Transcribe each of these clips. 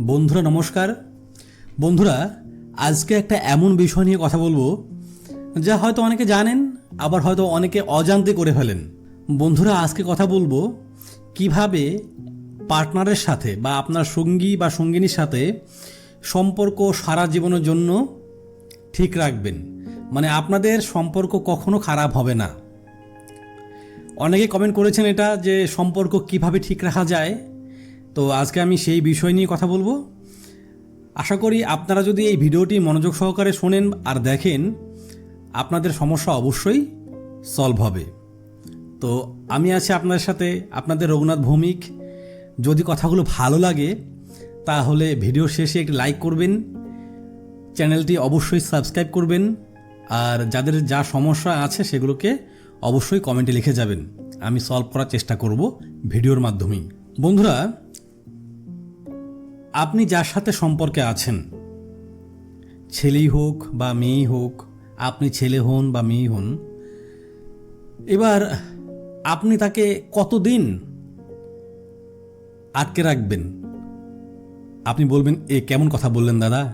বন্ধুরা, নমস্কার। বন্ধুরা, আজকে একটা এমন বিষয় নিয়ে কথা বলব যা হয়তো অনেকে জানেন, আবার হয়তো অনেকে অজান্তে করে ফেলেন। বন্ধুরা, আজকে কথা বলব কীভাবে পার্টনারের সাথে বা আপনার সঙ্গী বা সঙ্গিনীর সাথে সম্পর্ক সারা জীবনের জন্য ঠিক রাখবেন। মানে আপনাদের সম্পর্ক কখনো খারাপ হবে না। অনেকে কমেন্ট করেছেন এটা যে সম্পর্ক কীভাবে ঠিক রাখা যায় তো আজকে আমি সেই বিষয় নিয়ে কথা বলব। আশা করি আপনারা যদি এই ভিডিওটি মনোযোগ সহকারে শোনেন আর দেখেন, আপনাদের সমস্যা অবশ্যই সলভ হবে। তো আমি আছি আপনাদের সাথে, আপনাদের রঘুনাথ ভৌমিক। যদি কথাগুলো ভালো লাগে, তাহলে ভিডিও শেষে একটি লাইক করবেন। চ্যানেলটি অবশ্যই সাবস্ক্রাইব করবেন। আর যাদের যা সমস্যা আছে সেগুলোকে অবশ্যই কমেন্টে লিখে যাবেন। আমি সলভ করার চেষ্টা করব ভিডিওর মাধ্যমেই। বন্ধুরা আপনি যার সাথে সম্পর্কে আছেন, ছেলেই হোক বা মেয়েই হোক, আপনি ছেলে হন বা মেয়ে হন, এবার আপনি তাকে কতদিন আটকে রাখবেন? আপনি বলবেন, এ, কেমন কথা বললেন দাদা?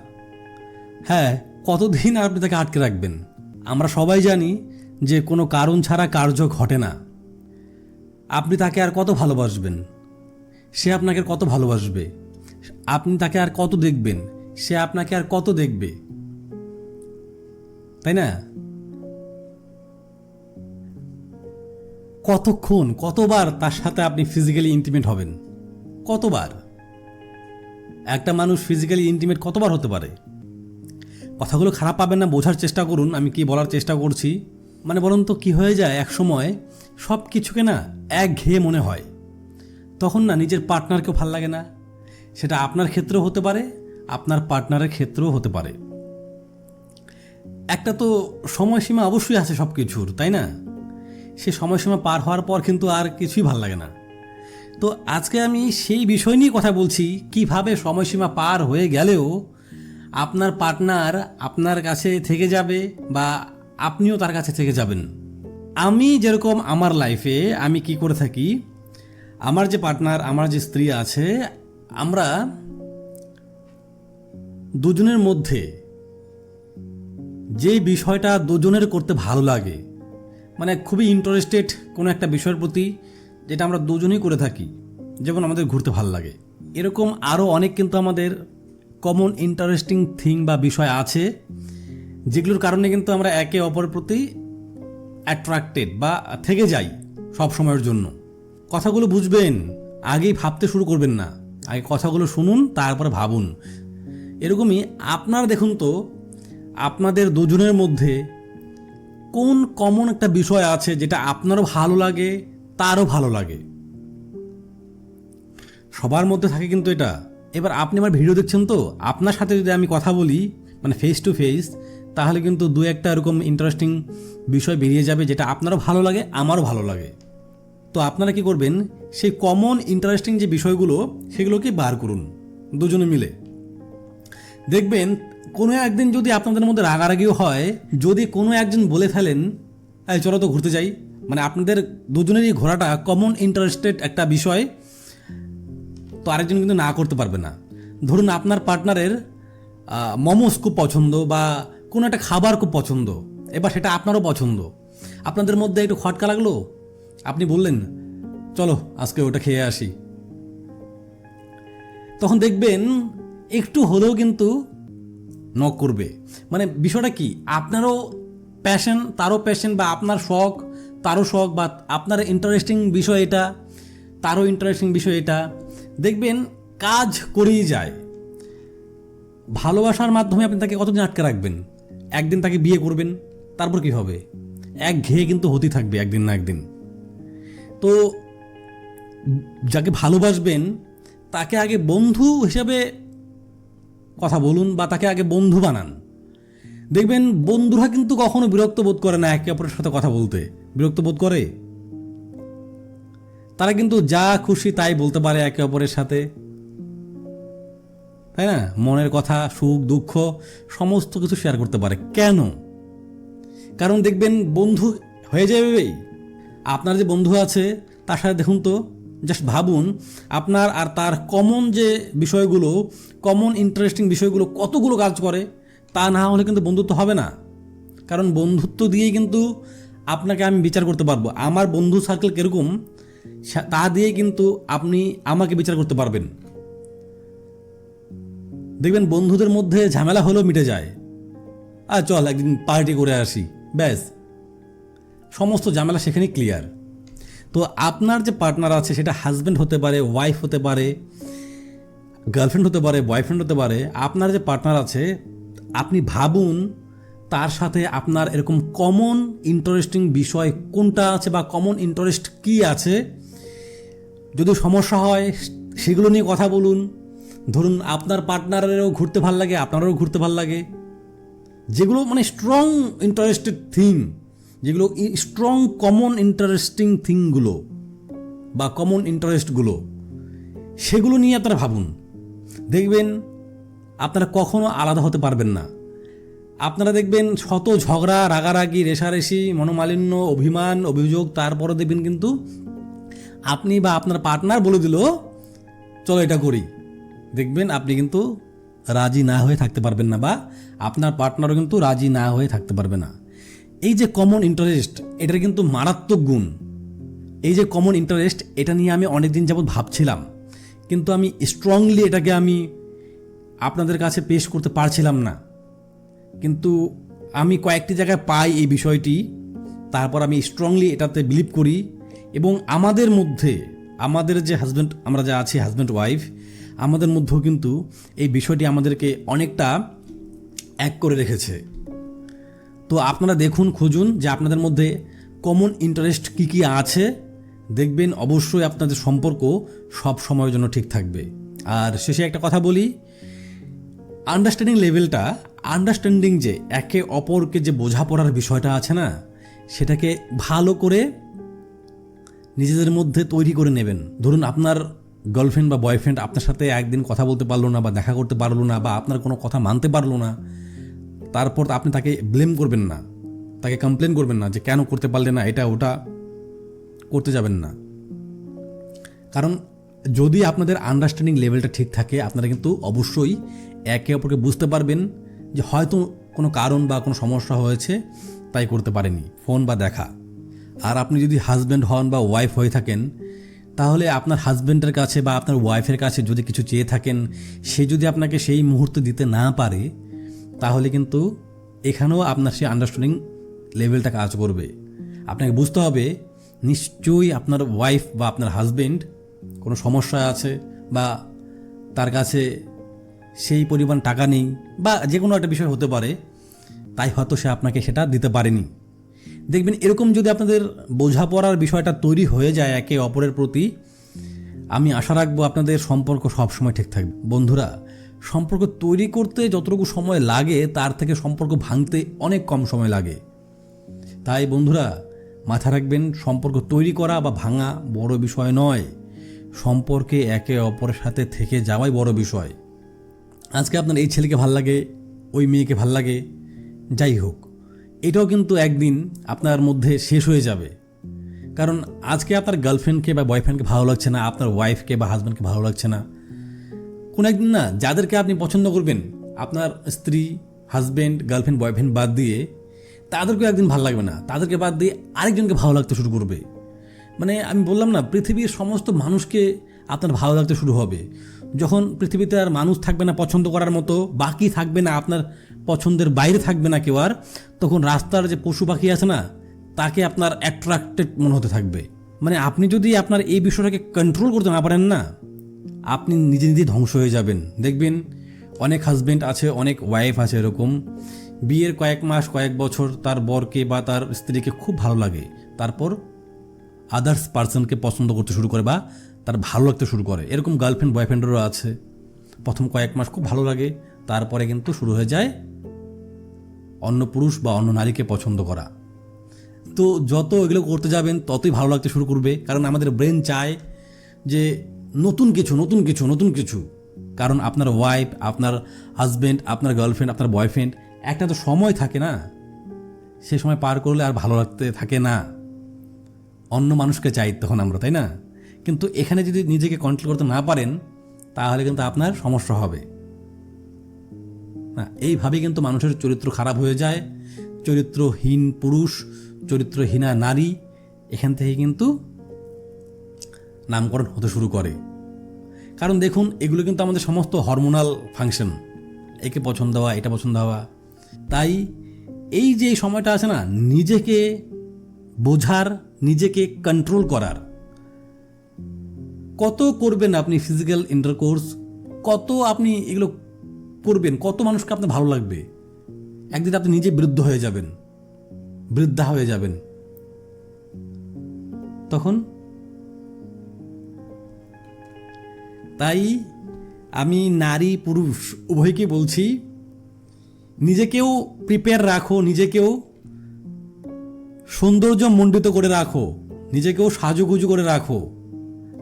হ্যাঁ কতদিন আপনি তাকে আটকে রাখবেন? আমরা সবাই জানি যে কোনো কারণ ছাড়া কার্য ঘটে না। আপনি তাকে আর কত ভালোবাসবেন? সে আপনাকে কত ভালোবাসবে? আপনি তাকে আর কত দেখবেন? সে আপনাকে আর কত দেখবে? তাই না? কতক্ষণ, কতবার তার সাথে আপনি ফিজিক্যালি ইন্টিমেট হবেন? কতবার? একটা মানুষ ফিজিক্যালি ইন্টিমেট কতবার হতে পারে? কথাগুলো খারাপ পাবেন না, বোঝার চেষ্টা করুন, আমি কি বলার চেষ্টা করছি? মানে বলুন তো, কী হয়ে যায় এক সময়? সব কিছুকে না এক ঘেয়ে মনে হয়। তখন না নিজের পার্টনারকেও ভালো লাগে না। সেটা আপনার ক্ষেত্রেও হতে পারে, আপনার পার্টনারের ক্ষেত্রেও হতে পারে। একটা তো সময়সীমা অবশ্যই আছে সব কিছুর তাই না? সে সময়সীমা পার হওয়ার পর কিন্তু আর কিছুই ভালো লাগে না। তো আজকে আমি সেই বিষয় নিয়ে কথা বলছি, কীভাবে সময়সীমা পার হয়ে গেলেও আপনার পার্টনার আপনার কাছে থেকে যাবে বা আপনিও তার কাছে থেকে যাবেন। আমি যেরকম আমার লাইফে আমি কি করে থাকি, আমার যে পার্টনার, আমার যে স্ত্রী আছে আমরা দুজনের মধ্যে যে বিষয়টা দুজনের করতে ভালো লাগে মানে খুবই ইন্টারেস্টেড কোনো একটা বিষয়ের প্রতি, যেটা আমরা দুজনেই করে থাকি, যেমন আমাদের ঘুরতে ভালো লাগে। এরকম আরও অনেক কিন্তু আমাদের কমন ইন্টারেস্টিং থিং বা বিষয় আছে, যেগুলোর কারণে কিন্তু আমরা একে অপরের প্রতি অ্যাট্রাক্টেড বা থেকে যাই সব সময়ের জন্য। কথাগুলো বুঝবেন, আগেই ভাবতে শুরু করবেন না। আগে কথাগুলো শুনুন, তারপরে ভাবুন। এরকমই আপনার দেখুন তো, আপনাদের দুজনের মধ্যে কোন কমন একটা বিষয় আছে যেটা আপনারও ভালো লাগে, তারও ভালো লাগে? সবার মধ্যে থাকে কিন্তু এটা। এবার আপনি আমার ভিডিও দেখছেন তো, আপনার সাথে যদি আমি কথা বলি মানে ফেস টু ফেস তাহলে কিন্তু দু একটা এরকম ইন্টারেস্টিং বিষয় বেরিয়ে যাবে যেটা আপনারও ভালো লাগে, আমারও ভালো লাগে। তো আপনারা কি করবেন সেই কমন ইন্টারেস্টিং যে বিষয়গুলো, সেগুলোকে বার করুন, দুজনে মিলে। দেখবেন, কোনো একদিন যদি আপনাদের মধ্যে রাগারাগিও হয়, যদি কোনো একজন বলে ফেলেন, এই, চলো তো ঘুরতে যাই। মানে আপনাদের দুজনেরই ঘোরাটা কমন ইন্টারেস্টেড একটা বিষয়, তো আরেকজন কিন্তু না করতে পারবে না। ধরুন, আপনার পার্টনারের মোমোস খুব পছন্দ বা কোনো একটা খাবার খুব পছন্দ, এবার সেটা আপনারও পছন্দ। আপনাদের মধ্যে একটু খটকা লাগল? আপনি বললেন চলো, আজকে ওটা খেয়ে আসি। তখন দেখবেন একটু হলেও কিন্তু নক করবে। মানে বিষয়টা কি, আপনারও প্যাশন তারও প্যাশন বা আপনার শখ, তারও শখ বা আপনার ইন্টারেস্টিং বিষয় এটা, তারও ইন্টারেস্টিং বিষয় এটা, দেখবেন কাজ করেই যায়। ভালোবাসার মাধ্যমে আপনি তাকে কতদিন আটকে রাখবেন? একদিন তাকে বিয়ে করবেন, তারপর কি হবে? এক ঘেয়ে কিন্তু হতেই থাকবে একদিন না একদিন। তো যাকে ভালোবাসবেন, তাকে আগে বন্ধু হিসেবে কথা বলুন বা তাকে আগে বন্ধু বানান। দেখবেন বন্ধুরা কিন্তু কখনো বিরক্ত বোধ করে না একে অপরের সাথে কথা বলতে। বিরক্ত বোধ করে? তারা কিন্তু যা খুশি তাই বলতে পারে একে অপরের সাথে। তাই না? মনের কথা, সুখ, দুঃখ, সমস্ত কিছু শেয়ার করতে পারে। কেন? কারণ দেখবেন বন্ধু হয়ে যাবে। আপনার যে বন্ধু আছে, তার সাথে দেখুন তো জাস্ট ভাবুন, আপনার আর তার কমন যে বিষয়গুলো কমন ইন্টারেস্টিং বিষয়গুলো কতগুলো কাজ করে, তা না হলে কিন্তু বন্ধুত্ব হবে না। কারণ বন্ধুত্ব দিয়েই কিন্তু আপনাকে আমি বিচার করতে পারব। আমার বন্ধু সার্কেল কীরকম তা দিয়ে কিন্তু আপনি আমাকে বিচার করতে পারবেন। দেখবেন বন্ধুদের মধ্যে ঝামেলা হলেও মিটে যায়। আর চল একদিন পার্টি করে আসি। ব্যাস। সমস্ত ঝামেলা সেখানেই ক্লিয়ার তো আপনার যে পার্টনার আছে, সেটা হাজব্যান্ড হতে পারে ওয়াইফ হতে পারে গার্লফ্রেন্ড হতে পারে বয়ফ্রেন্ড হতে পারে, আপনার যে পার্টনার আছে, আপনি ভাবুন তার সাথে আপনার এরকম কমন ইন্টারেস্টিং বিষয় কোনটা আছে বা কমন ইন্টারেস্ট কি আছে। যদি সমস্যা হয়, সেগুলো নিয়ে কথা বলুন। ধরুন আপনার পার্টনারেরও ঘুরতে ভালো লাগে, আপনারও ঘুরতে ভালো লাগে। যেগুলো মানে স্ট্রং ইন্টারেস্টেড থিং যেগুলো স্ট্রং কমন ইন্টারেস্টিং থিংগুলো বা কমন ইন্টারেস্টগুলো সেগুলো নিয়ে আপনারা ভাবুন। দেখবেন আপনারা কখনো আলাদা হতে পারবেন না। আপনারা দেখবেন শত ঝগড়া, রাগারাগি, রেশারেশি, মনোমালিন্য, অভিমান, অভিযোগ তারপরে দেখবেন কিন্তু আপনি বা আপনার পার্টনার বলে দিল, চলো এটা করি। দেখবেন আপনি কিন্তু রাজি না হয়ে থাকতে পারবেন না বা আপনার পার্টনারও কিন্তু রাজি না হয়ে থাকতে পারবে না। এই যে কমন ইন্টারেস্ট এটার কিন্তু মারাত্মক গুণ। এই যে কমন ইন্টারেস্ট এটা নিয়ে আমি অনেক দিন যাবৎ ভাবছিলাম। কিন্তু আমি স্ট্রংলি এটাকে আমি আপনাদের কাছে পেশ করতে পারছিলাম না। কিন্তু আমি কয়েকটি জায়গায় পাই এই বিষয়টি, তারপর আমি স্ট্রংলি এটাতে বিলিভ করি এবং আমাদের মধ্যে, আমাদের যে হাজব্যান্ড আমরা যা আছি হাজব্যান্ড ওয়াইফ আমাদের মধ্যেও কিন্তু এই বিষয়টি আমাদেরকে অনেকটা এক করে রেখেছে। তো আপনারা দেখুন, খুঁজুন যে আপনাদের মধ্যে কমন ইন্টারেস্ট কী কী আছে। দেখবেন অবশ্যই আপনাদের সম্পর্ক সব সময়ের জন্য ঠিক থাকবে। আর শেষে একটা কথা বলি আন্ডারস্ট্যান্ডিং লেভেলটা আন্ডারস্ট্যান্ডিং যে একে অপরকে যে বোঝাপড়ার বিষয়টা আছে না, সেটাকে ভালো করে নিজেদের মধ্যে তৈরি করে নেবেন। ধরুন আপনার গার্লফ্রেন্ড বা বয়ফ্রেন্ড আপনার সাথে একদিন কথা বলতে পারল না বা দেখা করতে পারল না বা আপনার কোনো কথা মানতে পারল না তারপর আপনি তাকে ব্লেম করবেন না। তাকে কমপ্লেন করবেন না যে কেন করতে পারলে না, এটা ওটা করতে যাবেন না। কারণ যদি আপনাদের আন্ডারস্ট্যান্ডিং লেভেলটা ঠিক থাকে, আপনারা কিন্তু অবশ্যই একে অপরকে বুঝতে পারবেন যে হয়তো কোনো কারণ বা কোনো সমস্যা হয়েছে, তাই করতে পারেনি ফোন বা দেখা। আর আপনি যদি হাজব্যান্ড হন বা ওয়াইফ হয়ে থাকেন, তাহলে আপনার হাজব্যান্ডের কাছে বা আপনার ওয়াইফের কাছে যদি কিছু চেয়ে থাকেন, সে যদি আপনাকে সেই মুহূর্তে দিতে না পারে তাহলে কিন্তু এখানেও আপনার সেই আন্ডারস্ট্যান্ডিং লেভেলটা কাজ করবে। আপনাকে বুঝতে হবে, নিশ্চয়ই আপনার ওয়াইফ বা আপনার হাজবেন্ড কোনো সমস্যা আছে বা তার কাছে সেই পরিমাণ টাকা নেই বা যে কোনো একটা বিষয় হতে পারে, তাই হয়তো সে আপনাকে সেটা দিতে পারেনি। দেখবেন এরকম যদি আপনাদের বোঝাপড়ার বিষয়টা তৈরি হয়ে যায় একে অপরের প্রতি, আমি আশা রাখব আপনাদের সম্পর্ক সবসময় ঠিক থাকবে। বন্ধুরা সম্পর্ক তৈরি করতে যতটুকু সময় লাগে, তার থেকে সম্পর্ক ভাঙতে অনেক কম সময় লাগে। তাই বন্ধুরা মাথা রাখবেন, সম্পর্ক তৈরি করা বা ভাঙা বড় বিষয় নয়। সম্পর্কে একে অপরের সাথে থেকে যাওয়াই বড় বিষয়। আজকে আপনার এই ছেলেকে ভালো লাগে, ওই মেয়েকে ভালো লাগে, যাই হোক, এটাও কিন্তু একদিন আপনার মধ্যে শেষ হয়ে যাবে। কারণ আজকে আপনার গার্লফ্রেন্ডকে বা বয়ফ্রেন্ডকে ভালো লাগছে না, আপনার ওয়াইফকে বা হাজব্যান্ডকে ভালো লাগছে না কোনো একদিন না যাদেরকে আপনি পছন্দ করবেন, আপনার স্ত্রী হাজব্যান্ড গার্লফ্রেন্ড বয়ফ্রেন্ড বাদ দিয়ে তাদেরকেও একদিন ভালো লাগবে না। তাদেরকে বাদ দিয়ে আরেকজনকে ভালো লাগতে শুরু করবে। মানে আমি বললাম না, পৃথিবীর সমস্ত মানুষকে আপনার ভালো লাগতে শুরু হবে। যখন পৃথিবীতে আর মানুষ থাকবে না পছন্দ করার মতো, বাকি থাকবে না আপনার পছন্দের বাইরে থাকবে না কেউ আর, তখন রাস্তার যে পশু পাখি আছে না, তাকে আপনার অ্যাট্রাক্টেড মনে হতে থাকবে। মানে আপনি যদি আপনার এই বিষয়টাকে কন্ট্রোল করতে না পারেন না আপনি নিজে নিজে ধ্বংস হয়ে যাবেন। দেখবেন অনেক হাজবেন্ড আছে, অনেক ওয়াইফ আছে এরকম। বিয়ের কয়েক মাস, কয়েক বছর তার বরকে বা তার স্ত্রীকে খুব ভালো লাগে। তারপর আদার্স পার্সনকে পছন্দ করতে শুরু করে বা তার ভালো লাগতে শুরু করে। এরকম গার্লফ্রেন্ড বয়ফ্রেন্ডেরও আছে। প্রথম কয়েক মাস খুব ভালো লাগে, তারপরে কিন্তু শুরু হয়ে যায় অন্য পুরুষ বা অন্য নারীকে পছন্দ করা। তো যত এগুলো করতে যাবেন, ততই ভালো লাগতে শুরু করবে। কারণ আমাদের ব্রেন চায় যে নতুন কিছু নতুন কিছু নতুন কিছু। কারণ আপনার ওয়াইফ আপনার হাজব্যান্ড আপনার গার্লফ্রেন্ড আপনার বয়ফ্রেন্ড একটা তো সময় থাকে না। সে সময় পার করলে আর ভালো লাগতে থাকে না। অন্য মানুষকে চাই তখন আমরা, তাই না? কিন্তু এখানে যদি নিজেকে কন্ট্রোল করতে না পারেন, তাহলে কিন্তু আপনার সমস্যা হবে। না এইভাবে কিন্তু মানুষের চরিত্র খারাপ হয়ে যায়। চরিত্রহীন পুরুষ, চরিত্রহীনা নারী, এখান থেকে কিন্তু নামকরণ হতে শুরু করে। কারণ দেখুন, এগুলো কিন্তু আমাদের সমস্ত হরমোনাল ফাংশন একে পছন্দ হওয়া, এটা পছন্দ হওয়া। তাই এই যে সময়টা আছে না, নিজেকে বোঝার, নিজেকে কন্ট্রোল করার। কত করবেন আপনি ফিজিক্যাল ইন্টারকোর্স কত আপনি এগুলো করবেন? কত মানুষকে আপনার ভালো লাগবে? একদিন আপনি নিজে বৃদ্ধ হয়ে যাবেন। বৃদ্ধা হয়ে যাবেন। তখন তাই আমি নারী পুরুষ, উভয়কে বলছি, নিজেকেও প্রিপেয়ার রাখো, নিজেকেও সৌন্দর্য মণ্ডিত করে রাখো, নিজেকেও সাজুগুজু করে রাখো,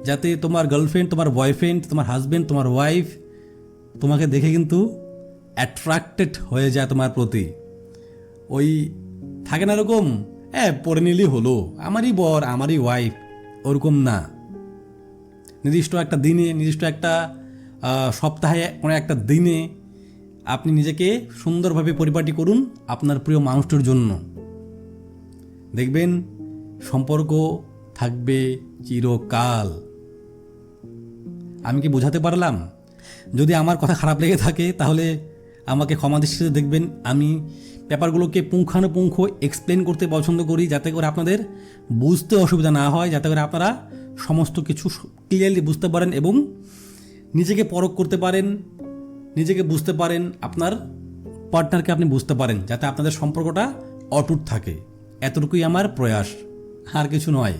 যাতে তোমার গার্লফ্রেন্ড তোমার বয়ফ্রেন্ড তোমার হাজব্যান্ড তোমার ওয়াইফ তোমাকে দেখে কিন্তু অ্যাট্রাক্টেড হয়ে যায় তোমার প্রতি। ওই থাকে না এরকম হ্যাঁ পরে নিলেই হলো, আমারই বর, আমারই ওয়াইফ ওরকম না। নির্দিষ্ট একটা দিনে, নির্দিষ্ট একটা সপ্তাহে, কোনো একটা দিনে আপনি নিজেকে সুন্দরভাবে পরিপাটি করুন আপনার প্রিয় মানুষটির জন্য। দেখবেন সম্পর্ক থাকবে চিরকাল। আমি কি বোঝাতে পারলাম? যদি আমার কথা খারাপ লেগে থাকে, তাহলে আমাকে ক্ষমা দৃষ্টিতে দেখবেন। আমি ব্যাপারগুলোকে পুঙ্খানুপুঙ্খ এক্সপ্লেন করতে পছন্দ করি, যাতে করে আপনাদের বুঝতে অসুবিধা না হয়, যাতে করে আপনারা সমস্ত কিছু ক্লিয়ারলি বুঝতে পারেন এবং নিজেকে পরখ করতে পারেন, নিজেকে বুঝতে পারেন, আপনার পার্টনারকে আপনি বুঝতে পারেন, যাতে আপনাদের সম্পর্কটা অটুট থাকে। এতটুকুই আমার প্রয়াস, আর কিছু নয়।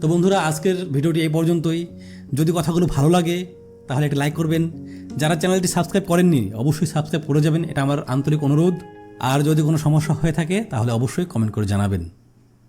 তো বন্ধুরা, আজকের ভিডিওটি এই পর্যন্তই। যদি কথাগুলো ভালো লাগে, তাহলে একটা লাইক করবেন। যারা চ্যানেলটি সাবস্ক্রাইব করেননি, অবশ্যই সাবস্ক্রাইব করে যাবেন, এটা আমার আন্তরিক অনুরোধ। আর যদি কোনো সমস্যা হয়ে থাকে, তাহলে অবশ্যই কমেন্ট করে জানাবেন।